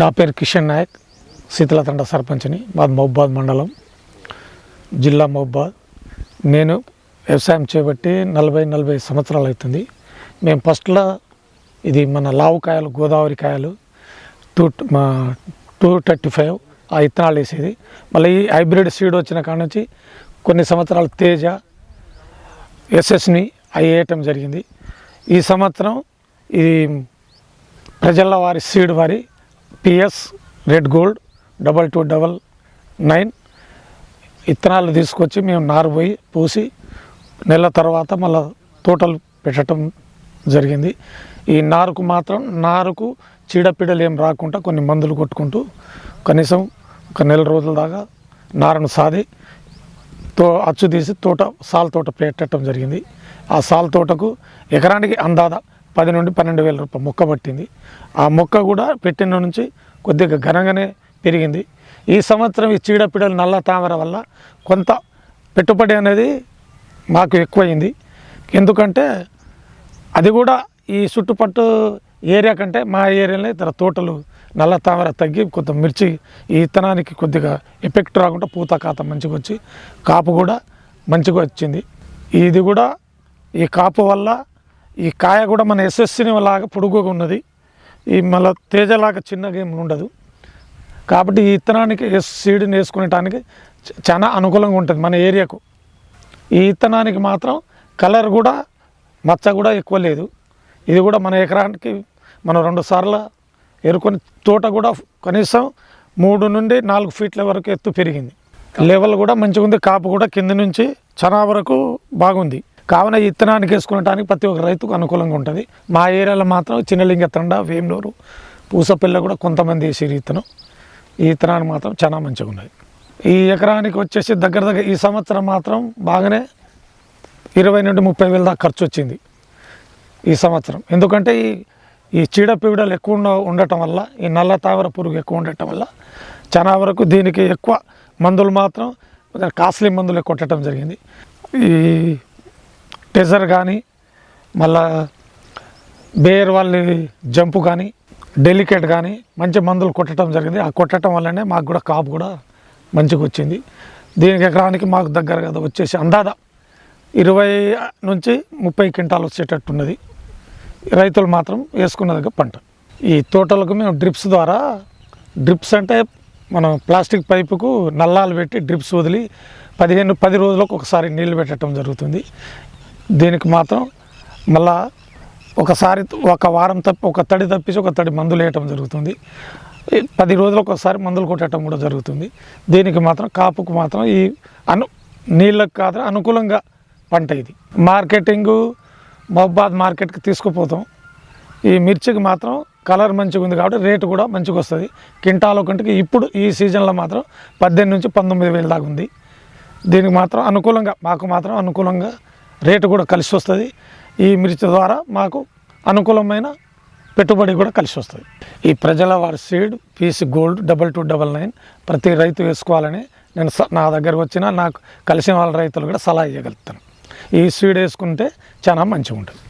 నా పేరు కిషన్ నాయక్ శీతలతండ సర్పంచ్ని మాది మహబాద్ మండలం జిల్లా మహబాద్. నేను వ్యవసాయం చేపట్టి నలభై నలభై సంవత్సరాలు అవుతుంది. మేము ఫస్ట్లో ఇది మన లావు కాయలు గోదావరి కాయలు టూ మా టూ థర్టీ ఫైవ్ ఆ ఇత్తనాలు వేసేది. మళ్ళీ ఈ హైబ్రిడ్ సీడ్ వచ్చిన కాడ నుంచి కొన్ని సంవత్సరాలు తేజ ఎస్ఎస్ని అవి వేయటం జరిగింది. ఈ సంవత్సరం ఈ ప్రజల వారి సీడ్ వారి PS red gold double two double nine ఇత్తనాలు తీసుకొచ్చి మేము నారు పోయి పూసి నెల తర్వాత మళ్ళీ తోటలు పెట్టడం జరిగింది. ఈ నారుకు మాత్రం నారుకు చీడపీడలు ఏం రాకుండా కొన్ని మందులు కొట్టుకుంటూ కనీసం ఒక నెల రోజుల దాకా నారును సాది తో అచ్చు తీసి తోట సాల్ తోట పెట్టడం జరిగింది. ఆ సాల్ తోటకు ఎకరానికి అందాద పది నుండి పన్నెండు వేల రూపాయలు మొక్క పట్టింది. ఆ మొక్క కూడా పెట్టిన నుంచి కొద్దిగా ఘనంగానే పెరిగింది. ఈ సంవత్సరం ఈ చీడపీడలు నల్ల తామర వల్ల కొంత పెట్టుబడి అనేది మాకు ఎక్కువైంది. ఎందుకంటే అది కూడా ఈ చుట్టుపట్టు ఏరియా కంటే మా ఏరియాలో ఇతర తోటలు నల్ల తామర తగ్గి కొంత మిర్చి ఈ ఇత్తనానికి కొద్దిగా ఎఫెక్ట్ రాకుండా పూత కాత మంచిగా వచ్చి కాపు కూడా మంచిగా వచ్చింది. ఇది కూడా ఈ కాపు వల్ల ఈ కాయ కూడా మన ఎస్ఎస్సిని లాగా పొడుగుగా ఉన్నది. ఈ మళ్ళీ తేజలాగా చిన్నగా ఏమి ఉండదు. కాబట్టి ఈ ఇత్తనానికి ఎస్ సీడ్ని వేసుకునేటానికి చాలా అనుకూలంగా ఉంటుంది మన ఏరియాకు. ఈ ఇత్తనానికి మాత్రం కలర్ కూడా మచ్చ కూడా ఎక్కువ లేదు. ఇది కూడా మన ఎకరానికి మనం రెండు సార్లు ఎరుకొని తోట కూడా కనీసం మూడు నుండి నాలుగు ఫీట్ల వరకు ఎత్తు పెరిగింది. లెవెల్ కూడా మంచిగా ఉంది కాపు కూడా కింద నుంచి చాలా వరకు బాగుంది. కావున ఈ ఇత్తనానికి వేసుకునటానికి ప్రతి ఒక్క రైతుకు అనుకూలంగా ఉంటుంది. మా ఏరియాలో మాత్రం చిన్నలింగ తండ వేములూరు పూసపిల్ల కూడా కొంతమంది వేసేరు ఇత్తనం. ఈ ఇత్తనానికి మాత్రం చాలా మంచిగా ఉన్నది ఈ ఎకరానికి వచ్చేసి దగ్గర దగ్గర ఈ సంవత్సరం మాత్రం బాగానే ఇరవై నుండి ముప్పై వేల దాకా ఖర్చు వచ్చింది ఈ సంవత్సరం. ఎందుకంటే ఈ ఈ చీడపీడలు ఎక్కువ ఉండటం వల్ల ఈ నల్ల తావర పురుగు ఎక్కువ ఉండటం వల్ల చాలా వరకు దీనికి ఎక్కువ మందులు మాత్రం కాస్ట్లీ మందులు కొట్టడం జరిగింది. ఈ టెజర్ కానీ మళ్ళా బేర్ వాళ్ళ జంపు కానీ డెలికేట్ కానీ మంచి మందులు కొట్టడం జరిగింది. ఆ కొట్టడం వల్లనే మాకు కూడా కాపు కూడా మంచిగా వచ్చింది. దీనికి ఎకరానికి మాకు దగ్గర కదా వచ్చేసి అందాద. ఇరవై నుంచి ముప్పై క్వింటాలు వచ్చేటట్టున్నది రైతులు మాత్రం వేసుకున్న దగ్గర పంట. ఈ తోటలకు మేము డ్రిప్స్ ద్వారా డ్రిప్స్ అంటే మనం ప్లాస్టిక్ పైపుకు నల్లాలు పెట్టి డ్రిప్స్ వదిలి పదిహేను పది రోజులకు ఒకసారి నీళ్ళు పెట్టడం జరుగుతుంది. దీనికి మాత్రం మళ్ళా ఒకసారి ఒక వారం తప్పి ఒక తడి తప్పించి ఒక తడి మందులు వేయటం జరుగుతుంది. పది రోజులకు ఒకసారి మందులు కొట్టడం కూడా జరుగుతుంది. దీనికి మాత్రం కాపుకు మాత్రం ఈ అను నీళ్ళకు కాదు అనుకూలంగా పంట ఇది. మార్కెటింగు మహబాద్ మార్కెట్కి తీసుకుపోతాం. ఈ మిర్చికి మాత్రం కలర్ మంచిగా ఉంది కాబట్టి రేటు కూడా మంచిగా వస్తుంది. కింటాల కంటే ఇప్పుడు ఈ సీజన్లో మాత్రం పద్దెనిమిది నుంచి పంతొమ్మిది వేల దాకా ఉంది. దీనికి మాత్రం అనుకూలంగా మాకు మాత్రం అనుకూలంగా రేటు కూడా కలిసి వస్తుంది. ఈ మిర్చి ద్వారా మాకు అనుకూలమైన పెట్టుబడి కూడా కలిసి వస్తుంది. ఈ ప్రజల వారి seed PC gold double two double nine ప్రతి రైతు వేసుకోవాలని నేను స- నా దగ్గరకు వచ్చిన నాకు కలిసిన వాళ్ళ రైతులు కూడా సలహా ఇవ్వగలుగుతాను ఈ సీడ్ వేసుకుంటే చాలా మంచిగా ఉంటుంది